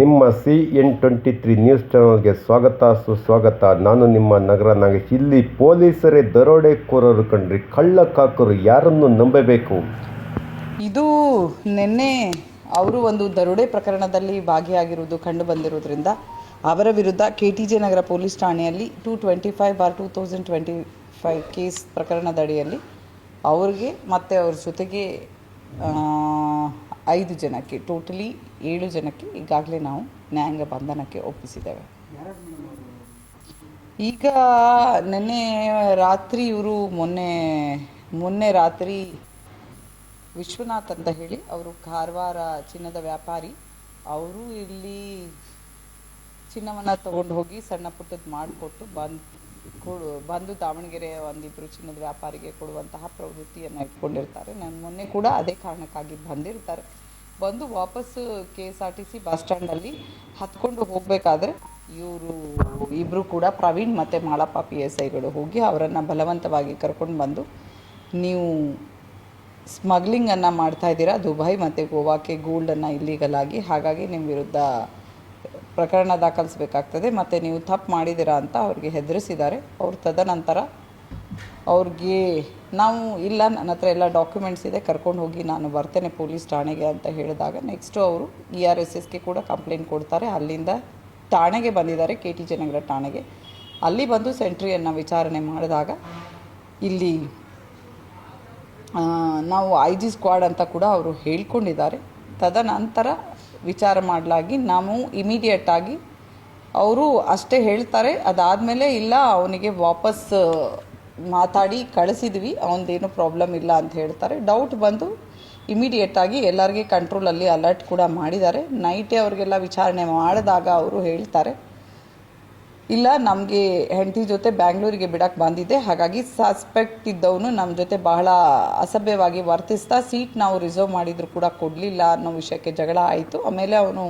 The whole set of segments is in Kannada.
ನಿಮ್ಮ C N twenty three news ಚಾನಲ್ಗೆ ಸ್ವಾಗತ, ಸುಸ್ವಾಗತ. ನಾನು ನಿಮ್ಮ ನಗರ ನಾಗೇಶ್. ಇಲ್ಲಿ ಪೊಲೀಸರೇ, ದರೋಡೆಕೋರರು ಕಂಡ್ರಿ ಕಳ್ಳಕಾಕರು ಯಾರನ್ನು ನಂಬಬೇಕು? ಇದು ನಿನ್ನೆ ಅವರು ಒಂದು ದರೋಡೆ ಪ್ರಕರಣದಲ್ಲಿ ಭಾಗಿಯಾಗಿರುವುದು ಕಂಡು ಬಂದಿರೋದ್ರಿಂದ ಅವರ ವಿರುದ್ಧ K T J Nagar police ಠಾಣೆಯಲ್ಲಿ two twenty five bar two thousand twenty five case ಪ್ರಕರಣದಡಿಯಲ್ಲಿ ಅವ್ರಿಗೆ ಮತ್ತು ಅವ್ರ ಜೊತೆಗೆ ಐದು ಜನಕ್ಕೆ, ಟೋಟಲಿ ಏಳು ಜನಕ್ಕೆ ಈಗಾಗಲೇ ನಾವು ನ್ಯಾಯಾಂಗ ಬಂಧನಕ್ಕೆ ಒಪ್ಪಿಸಿದ್ದೇವೆ. ಈಗ ನೆನ್ನೆ ರಾತ್ರಿ ಇವರು ಮೊನ್ನೆ ಮೊನ್ನೆ ರಾತ್ರಿ ವಿಶ್ವನಾಥ್ ಅಂತ ಹೇಳಿ ಅವರು ಕಾರವಾರ ಚಿನ್ನದ ವ್ಯಾಪಾರಿ, ಅವರು ಇಲ್ಲಿ ಚಿನ್ನವನ್ನು ತಗೊಂಡು ಹೋಗಿ ಸಣ್ಣ ಪುಟ್ಟದ್ದು ಮಾಡಿಕೊಟ್ಟು ಬಂದು ಕೊಡು, ಬಂದು ದಾವಣಗೆರೆ ಒಂದಿಬ್ಬರು ಚಿನ್ನದ ವ್ಯಾಪಾರಿಗೆ ಕೊಡುವಂತಹ ಪ್ರವೃತ್ತಿಯನ್ನು ಇಟ್ಕೊಂಡಿರ್ತಾರೆ. ನಾನು ಮೊನ್ನೆ ಕೂಡ ಅದೇ ಕಾರಣಕ್ಕಾಗಿ ಬಂದಿರ್ತಾರೆ. ಬಂದು ವಾಪಸ್ K S R T C bus ಸ್ಟ್ಯಾಂಡಲ್ಲಿ ಹತ್ಕೊಂಡು ಹೋಗಬೇಕಾದ್ರೆ ಇವರು ಇಬ್ಬರು ಕೂಡ ಪ್ರವೀಣ್ ಮತ್ತು ಮಾಳಪ್ಪ ಪಿ ಎಸ್ ಐಗಳು ಹೋಗಿ ಅವರನ್ನು ಬಲವಂತವಾಗಿ ಕರ್ಕೊಂಡು ಬಂದು, ನೀವು ಸ್ಮಗ್ಲಿಂಗನ್ನು ಮಾಡ್ತಾ ಇದ್ದೀರಾ? ದುಬೈ ಮತ್ತು ಗೋವಾಕ್ಕೆ ಗೋಲ್ಡನ್ನು ಇಲ್ಲೀಗಲ್ ಆಗಿ, ಹಾಗಾಗಿ ನಿಮ್ಮ ವಿರುದ್ಧ ಪ್ರಕರಣ ದಾಖಲಿಸಬೇಕಾಗ್ತದೆ. ಮತ್ತು ನೀವು ತಪ್ಪು ಮಾಡಿದ್ದೀರಾ ಅಂತ ಅವ್ರಿಗೆ ಹೆದರಿಸಿದ್ದಾರೆ. ಅವ್ರು ತದನಂತರ ಅವ್ರಿಗೆ ನಾವು ಇಲ್ಲ, ನನ್ನ ಹತ್ರ ಎಲ್ಲ ಡಾಕ್ಯುಮೆಂಟ್ಸ್ ಇದೆ, ಕರ್ಕೊಂಡು ಹೋಗಿ ನಾನು ಬರ್ತೇನೆ ಪೊಲೀಸ್ ಠಾಣೆಗೆ ಅಂತ ಹೇಳಿದಾಗ ನೆಕ್ಸ್ಟು ಅವರು ಇ ಆರ್ ಎಸ್ ಎಸ್ಗೆ ಕೂಡ ಕಂಪ್ಲೇಂಟ್ ಕೊಡ್ತಾರೆ. ಅಲ್ಲಿಂದ ಠಾಣೆಗೆ ಬಂದಿದ್ದಾರೆ, ಕೆ ಟಿ ಜನಗರ ಠಾಣೆಗೆ. ಅಲ್ಲಿ ಬಂದು ಸೆಂಟ್ರಿಯನ್ನು ವಿಚಾರಣೆ ಮಾಡಿದಾಗ ಇಲ್ಲಿ ನಾವು ಐ ಜಿ ಸ್ಕ್ವಾಡ್ ಅಂತ ಕೂಡ ಅವರು ಹೇಳ್ಕೊಂಡಿದ್ದಾರೆ. ತದನಂತರ ವಿಚಾರ ಮಾಡಲಾಗಿ ನಾವು ಇಮಿಡಿಯೇಟಾಗಿ ಅವರು ಅಷ್ಟೇ ಹೇಳ್ತಾರೆ. ಅದಾದಮೇಲೆ ಇಲ್ಲ, ಅವನಿಗೆ ವಾಪಸ್ ಮಾತಾಡಿ ಕಳಿಸಿದ್ವಿ. ಅವನದೇನು ಪ್ರಾಬ್ಲಮ್ ಇಲ್ಲ ಅಂತ ಹೇಳ್ತಾರೆ. ಡೌಟ್ ಬಂದು ಇಮಿಡಿಯೇಟಾಗಿ ಎಲ್ಲರಿಗೆ ಕಂಟ್ರೋಲಲ್ಲಿ ಅಲರ್ಟ್ ಕೂಡ ಮಾಡಿದ್ದಾರೆ. ನೈಟೇ ಅವರಿಗೆಲ್ಲ ವಿಚಾರಣೆ ಮಾಡಿದಾಗ ಅವರು ಹೇಳ್ತಾರೆ. ಇಲ್ಲ, ನಮಗೆ ಹೆಂಡತಿ ಜೊತೆ ಬ್ಯಾಂಗ್ಳೂರಿಗೆ ಬಿಡಕ್ಕೆ ಬಂದಿದ್ದೆ. ಹಾಗಾಗಿ ಸಸ್ಪೆಕ್ಟ್ ಇದ್ದವನು ನಮ್ಮ ಜೊತೆ ಬಹಳ ಅಸಭ್ಯವಾಗಿ ವರ್ತಿಸ್ತಾ ಸೀಟ್ ನಾವು ರಿಸರ್ವ್ ಮಾಡಿದ್ರು ಕೂಡ ಕೊಡಲಿಲ್ಲ ಅನ್ನೋ ವಿಷಯಕ್ಕೆ ಜಗಳ ಆಯಿತು. ಆಮೇಲೆ ಅವನು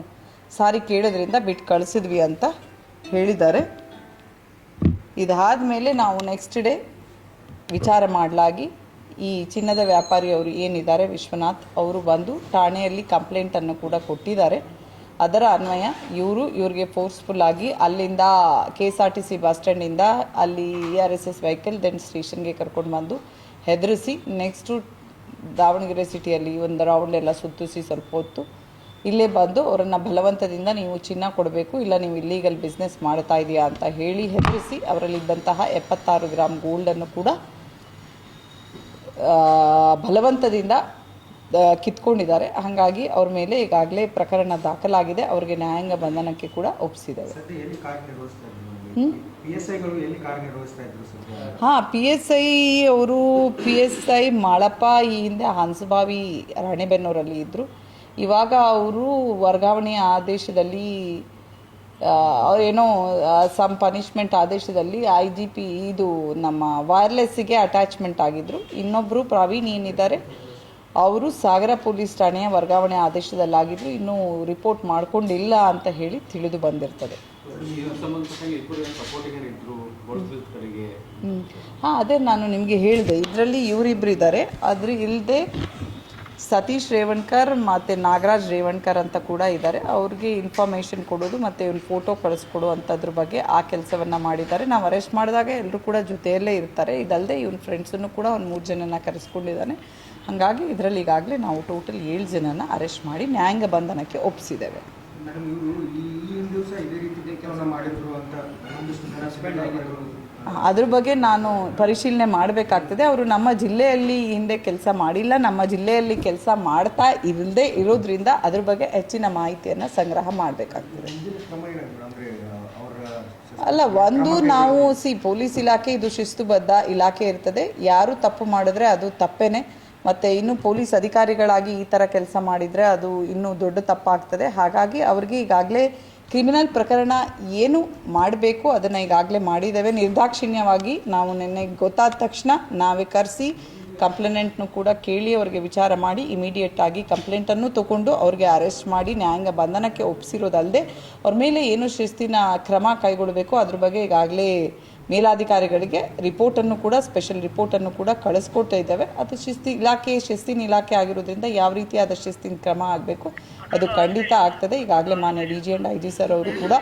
ಸಾರಿ ಕೇಳೋದ್ರಿಂದ ಬಿಟ್ಟು ಕಳಿಸಿದ್ವಿ ಅಂತ ಹೇಳಿದ್ದಾರೆ. ಇದಾದ ಮೇಲೆ ನಾವು ನೆಕ್ಸ್ಟ್ ಡೇ ವಿಚಾರ ಮಾಡಲಾಗಿ ಈ ಚಿನ್ನದ ವ್ಯಾಪಾರಿ ಅವರು ಏನಿದ್ದಾರೆ ವಿಶ್ವನಾಥ್ ಅವರು ಬಂದು ಠಾಣೆಯಲ್ಲಿ ಕಂಪ್ಲೇಂಟನ್ನು ಕೂಡ ಕೊಟ್ಟಿದ್ದಾರೆ. ಅದರ ಅನ್ವಯ ಇವರು ಇವ್ರಿಗೆ ಫೋರ್ಸ್ಫುಲ್ ಆಗಿ ಅಲ್ಲಿಂದ K S R T C bus ಸ್ಟ್ಯಾಂಡಿಂದ ಅಲ್ಲಿ E R S S vehicle then ಸ್ಟೇಷನ್ಗೆ ಕರ್ಕೊಂಡು ಬಂದು ಹೆದರಿಸಿ ನೆಕ್ಸ್ಟು ದಾವಣಗೆರೆ ಸಿಟಿಯಲ್ಲಿ ಒಂದು ರೌಂಡ್ ಎಲ್ಲ ಸುತ್ತಿಸಿ ಸ್ವಲ್ಪ ಹೊತ್ತು ಇಲ್ಲೇ ಬಂದು ಅವರನ್ನು ಬಲವಂತದಿಂದ ನೀವು ಚಿನ್ನ ಕೊಡಬೇಕು, ಇಲ್ಲ ನೀವು ಇಲ್ಲೀಗಲ್ ಬಿಸ್ನೆಸ್ ಮಾಡ್ತಾ ಇದೆಯಾ ಅಂತ ಹೇಳಿ ಹೆದರಿಸಿ ಅವರಲ್ಲಿದ್ದಂತಹ ಎಪ್ಪತ್ತಾರು ಗ್ರಾಮ್ ಗೋಲ್ಡನ್ನು ಕೂಡ ಬಲವಂತದಿಂದ ಕಿತ್ಕೊಂಡಿದ್ದಾರೆ. ಹಾಗಾಗಿ ಅವ್ರ ಮೇಲೆ ಈಗಾಗಲೇ ಪ್ರಕರಣ ದಾಖಲಾಗಿದೆ. ಅವರಿಗೆ ನ್ಯಾಯಾಂಗ ಬಂಧನಕ್ಕೆ ಕೂಡ ಒಪ್ಪಿಸಿದ್ದಾರೆ ಹಾಂ ಪಿ ಎಸ್ ಐ ಅವರು ಪಿ ಎಸ್ ಐ ಮಾಳಪ್ಪ ಈ ಹಿಂದೆ ಹಂಸಬಾವಿ ರಾಣೆಬೆನ್ನೂರಲ್ಲಿ ಇದ್ದರು ಇವಾಗ ಅವರು ವರ್ಗಾವಣೆಯ ಆದೇಶದಲ್ಲಿ ಏನೋ ಸಮ್ ಪನಿಷ್ಮೆಂಟ್ ಆದೇಶದಲ್ಲಿ ಐ ಜಿ ಪಿ ಇದು ನಮ್ಮ ವೈರ್ಲೆಸ್ಸಿಗೆ ಅಟ್ಯಾಚ್ಮೆಂಟ್ ಆಗಿದ್ದರು ಇನ್ನೊಬ್ಬರು ಪ್ರವೀಣ್ ಏನಿದ್ದಾರೆ ಅವರು ಸಾಗರ ಪೊಲೀಸ್ ಠಾಣೆಯ ವರ್ಗಾವಣೆ ಆದೇಶದಲ್ಲಾಗಿದ್ದು ಇನ್ನೂ ರಿಪೋರ್ಟ್ ಮಾಡ್ಕೊಂಡಿಲ್ಲ ಅಂತ ಹೇಳಿ ತಿಳಿದು ಬಂದಿರ್ತದೆ. ಹಾಂ ಅದೇ ನಾನು ನಿಮಗೆ ಹೇಳಿದೆ ಇದರಲ್ಲಿ ಇವರಿಬ್ರು ಇದ್ದಾರೆ ಅದ್ರ ಇಲ್ಲದೆ ಸತೀಶ್ ರೇವಣ್ಕರ್ ಮತ್ತು ನಾಗರಾಜ್ ರೇವಣ್ಕರ್ ಅಂತ ಕೂಡ ಇದ್ದಾರೆ. ಅವ್ರಿಗೆ ಇನ್ಫಾರ್ಮೇಷನ್ ಕೊಡೋದು ಮತ್ತು ಇವ್ನ ಫೋಟೋ ಕಳಿಸ್ಕೊಡುವಂಥದ್ರ ಬಗ್ಗೆ ಆ ಕೆಲಸವನ್ನು ಮಾಡಿದ್ದಾರೆ. ನಾವು ಅರೆಸ್ಟ್ ಮಾಡಿದಾಗ ಎಲ್ಲರೂ ಕೂಡ ಜೊತೆಯಲ್ಲೇ ಇರ್ತಾರೆ. ಇದಲ್ಲದೆ ಇವ್ನ ಫ್ರೆಂಡ್ಸನ್ನು ಕೂಡ ಒಂದು ಮೂರು ಜನನ ಕರೆಸ್ಕೊಂಡಿದ್ದಾನೆ. ಹಾಗಾಗಿ ಇದರಲ್ಲಿ ಈಗಾಗಲೇ ನಾವು ಟೋಟಲ್ ಏಳು ಜನನ ಅರೆಸ್ಟ್ ಮಾಡಿ ನ್ಯಾಯಾಂಗ ಬಂಧನಕ್ಕೆ ಒಪ್ಪಿಸಿದ್ದೇವೆ ಅದ್ರ ಬಗ್ಗೆ ನಾನು ಪರಿಶೀಲನೆ ಮಾಡಬೇಕಾಗ್ತದೆ. ಅವರು ನಮ್ಮ ಜಿಲ್ಲೆಯಲ್ಲಿ ಹಿಂದೆ ಕೆಲಸ ಮಾಡಿಲ್ಲ. ನಮ್ಮ ಜಿಲ್ಲೆಯಲ್ಲಿ ಕೆಲಸ ಮಾಡ್ತಾ ಇಲ್ಲದೆ ಇರೋದ್ರಿಂದ ಅದ್ರ ಬಗ್ಗೆ ಹೆಚ್ಚಿನ ಮಾಹಿತಿಯನ್ನು ಸಂಗ್ರಹ ಮಾಡಬೇಕಾಗ್ತದೆ. ಅಲ್ಲ ಒಂದು ನಾವು ಸಿ ಪೊಲೀಸ್ ಇಲಾಖೆ ಇದು ಶಿಸ್ತುಬದ್ಧ ಇಲಾಖೆ ಇರ್ತದೆ. ಯಾರು ತಪ್ಪು ಮಾಡಿದ್ರೆ ಅದು ತಪ್ಪೇನೆ. ಮತ್ತು ಇನ್ನು ಪೊಲೀಸ್ ಅಧಿಕಾರಿಗಳಾಗಿ ಈ ಥರ ಕೆಲಸ ಮಾಡಿದರೆ ಅದು ಇನ್ನೂ ದೊಡ್ಡ ತಪ್ಪಾಗ್ತದೆ. ಹಾಗಾಗಿ ಅವ್ರಿಗೆ ಈಗಾಗಲೇ ಕ್ರಿಮಿನಲ್ ಪ್ರಕರಣ ಏನು ಮಾಡಬೇಕು ಅದನ್ನು ಈಗಾಗಲೇ ಮಾಡಿದ್ದೇವೆ. ನಿರ್ದಾಕ್ಷಿಣ್ಯವಾಗಿ ನಾವು ನಿನ್ನೆ ಗೊತ್ತಾದ ತಕ್ಷಣ ನಾವೇ ಕರೆಸಿ ಕಂಪ್ಲೇನೆಂಟ್ನು ಕೂಡ ಕೇಳಿ ಅವರಿಗೆ ವಿಚಾರ ಮಾಡಿ ಇಮಿಡಿಯೇಟ್ ಆಗಿ ಕಂಪ್ಲೇಂಟನ್ನು ತಗೊಂಡು ಅವ್ರಿಗೆ ಅರೆಸ್ಟ್ ಮಾಡಿ ನ್ಯಾಯಾಂಗ ಬಂಧನಕ್ಕೆ ಒಪ್ಪಿಸಿರೋದಲ್ಲದೆ ಅವ್ರ ಮೇಲೆ ಏನು ಶಿಸ್ತಿನ ಕ್ರಮ ಕೈಗೊಳ್ಳಬೇಕು ಅದ್ರ ಬಗ್ಗೆ ಈಗಾಗಲೇ ಮೇಲಾಧಿಕಾರಿಗಳಿಗೆ ರಿಪೋರ್ಟನ್ನು ಕೂಡ ಸ್ಪೆಷಲ್ ರಿಪೋರ್ಟನ್ನು ಕೂಡ ಕಳಿಸ್ಕೊಡ್ತಾ ಇದ್ದಾವೆ. ಅದು ಶಿಸ್ತಿ ಇಲಾಖೆ ಶಿಸ್ತಿನ ಇಲಾಖೆ ಆಗಿರೋದ್ರಿಂದ ಯಾವ ರೀತಿಯಾದ ಶಿಸ್ತಿನ ಕ್ರಮ ಆಗಬೇಕು ಅದು ಖಂಡಿತ ಆಗ್ತದೆ. ಈಗಾಗಲೇ ಮಾನ್ಯ D G and I G sir ಅವರು ಕೂಡ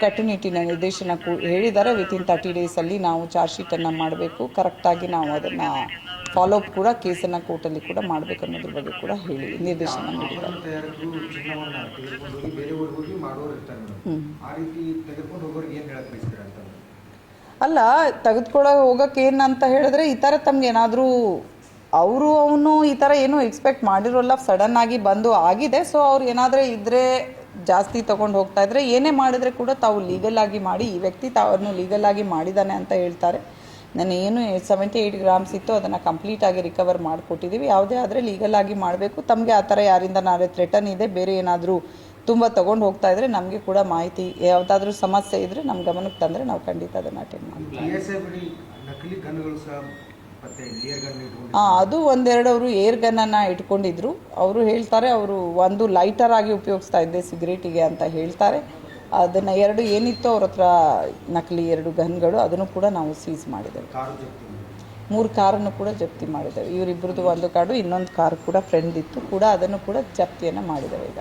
ಕಟ್ಟುನಿಟ್ಟಿನ ನಿರ್ದೇಶನ ಹೇಳಿದ್ದಾರೆ. ವಿತಿನ್ ತರ್ಟಿ ಡೇಸಲ್ಲಿ ನಾವು ಚಾರ್ಜ್ ಶೀಟನ್ನು ಮಾಡಬೇಕು. ಕರೆಕ್ಟಾಗಿ ನಾವು ಅದನ್ನು ಫಾಲೋ ಅಪ್ ಕೂಡ ಕೇಸನ್ನು ಕೋರ್ಟಲ್ಲಿ ಕೂಡ ಮಾಡಬೇಕು ಅನ್ನೋದ್ರ ಬಗ್ಗೆ ಕೂಡ ಹೇಳಿ ನಿರ್ದೇಶನ ನೀಡಿದ್ದಾರೆ. ಆಭರಣ ತಯಾರಕರು ತೆಗೆದುಕೊಳ್ಳೋ ಹೋಗಕ್ಕೆ ಏನು ಅಂತ ಅಲ್ಲ ಹೇಳಿದ್ರೆ ಈ ಥರ ತಮ್ಗೆ ಏನಾದರೂ ಅವರು ಅವನು ಈ ಥರ ಏನೂ ಎಕ್ಸ್ಪೆಕ್ಟ್ ಮಾಡಿರೋಲ್ಲ ಸಡನ್ ಆಗಿ ಬಂದು ಆಗಿದೆ. ಸೊ ಅವ್ರು ಏನಾದರೂ ಇದ್ದರೆ ಜಾಸ್ತಿ ತೊಗೊಂಡು ಹೋಗ್ತಾ ಇದ್ರೆ ಏನೇ ಮಾಡಿದ್ರೆ ಕೂಡ ತಾವು ಲೀಗಲ್ ಆಗಿ ಮಾಡಿ, ಈ ವ್ಯಕ್ತಿ ತಾವನ್ನು ಲೀಗಲ್ ಆಗಿ ಮಾಡಿದ್ದಾನೆ ಅಂತ ಹೇಳ್ತಾರೆ. ನಾನು ಏನು ಸೆವೆಂಟಿ ಏಯ್ಟ್ ಗ್ರಾಮ್ಸ್ ಇತ್ತು, ಅದನ್ನು ಕಂಪ್ಲೀಟ್ ಆಗಿ ರಿಕವರ್ ಮಾಡಿಕೊಟ್ಟಿದ್ದೀವಿ ಯಾವುದೇ ಆದರೆ ಲೀಗಲ್ ಆಗಿ ಮಾಡಬೇಕು. ತಮಗೆ ಆ ಥರ ಯಾರಿಂದ ನಾಳೆ ಥ್ರೆಟನ್ ಇದೆ, ಬೇರೆ ಏನಾದರೂ ತುಂಬ ತಗೊಂಡು ಹೋಗ್ತಾ ಇದ್ರೆ ನಮಗೆ ಕೂಡ ಮಾಹಿತಿ ಯಾವುದಾದ್ರೂ ಸಮಸ್ಯೆ ಇದ್ದರೆ ನಮ್ಮ ಗಮನಕ್ಕೆ ತಂದರೆ ನಾವು ಖಂಡಿತ ಅದನ್ನು ಅಟೆಂಡ್ ಮಾಡ್ತೀವಿ. ಅದು ಎಸ್ ಐ ನಕಲಿ ಗನ್ಗಳು ಸಹ ಮತ್ತೆ ಲಿಯರ್ ಗನ್ ಅನ್ನ ಹಾಂ ಅದು ಒಂದೆರಡು ಅವರು ಏರ್ ಗನ್ನನ್ನು ಇಟ್ಕೊಂಡಿದ್ರು. ಅವರು ಹೇಳ್ತಾರೆ ಅವರು ಒಂದು ಲೈಟರ್ ಆಗಿ ಉಪಯೋಗಿಸ್ತಾ ಇದ್ದೆ ಸಿಗರೇಟಿಗೆ ಅಂತ ಹೇಳ್ತಾರೆ. ಅದನ್ನು ಎರಡು ಏನಿತ್ತು ಅವ್ರ ಹತ್ರ ನಕಲಿ ಎರಡು ಗನ್ಗಳು ಅದನ್ನು ಕೂಡ ನಾವು ಸೀಸ್ ಮಾಡಿದ್ದೇವೆ ಮೂರು ಕಾರನ್ನು ಕೂಡ ಜಪ್ತಿ ಮಾಡಿದ್ದೇವೆ. ಇವರಿಬ್ಬರದು ಒಂದು ಕಾರು ಇನ್ನೊಂದು ಕಾರ್ ಕೂಡ ಫ್ರೆಂಡ್ ಇತ್ತು. ಕೂಡ ಅದನ್ನು ಕೂಡ ಜಪ್ತಿಯನ್ನು ಮಾಡಿದ್ದೇವೆ ಈಗ.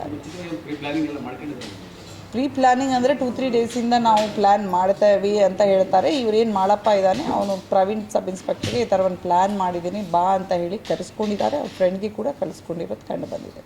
ಪ್ರೀ ಪ್ಲಾನಿಂಗ್ ಅಂದರೆ ಟೂ ತ್ರೀ ಡೇಸಿಂದ ನಾವು ಪ್ಲ್ಯಾನ್ ಮಾಡ್ತೇವೆ ಅಂತ ಹೇಳ್ತಾರೆ. ಇವ್ರೇನು ಮಾಡಪ್ಪ ಇದ್ದಾನೆ, ಅವನು ಪ್ರವೀಣ್ ಸಬ್ ಇನ್ಸ್ಪೆಕ್ಟರ್ಗೆ ಈ ಥರ ಒಂದು ಪ್ಲ್ಯಾನ್ ಮಾಡಿದ್ದೀನಿ, ಬಾ ಅಂತ ಹೇಳಿ ಕರೆಸ್ಕೊಂಡಿದ್ದಾರೆ. ಅವ್ರ ಫ್ರೆಂಡ್ಗೆ ಕೂಡ ಕಳಿಸ್ಕೊಂಡಿರೋದು ಕಂಡು ಬಂದಿದೆ.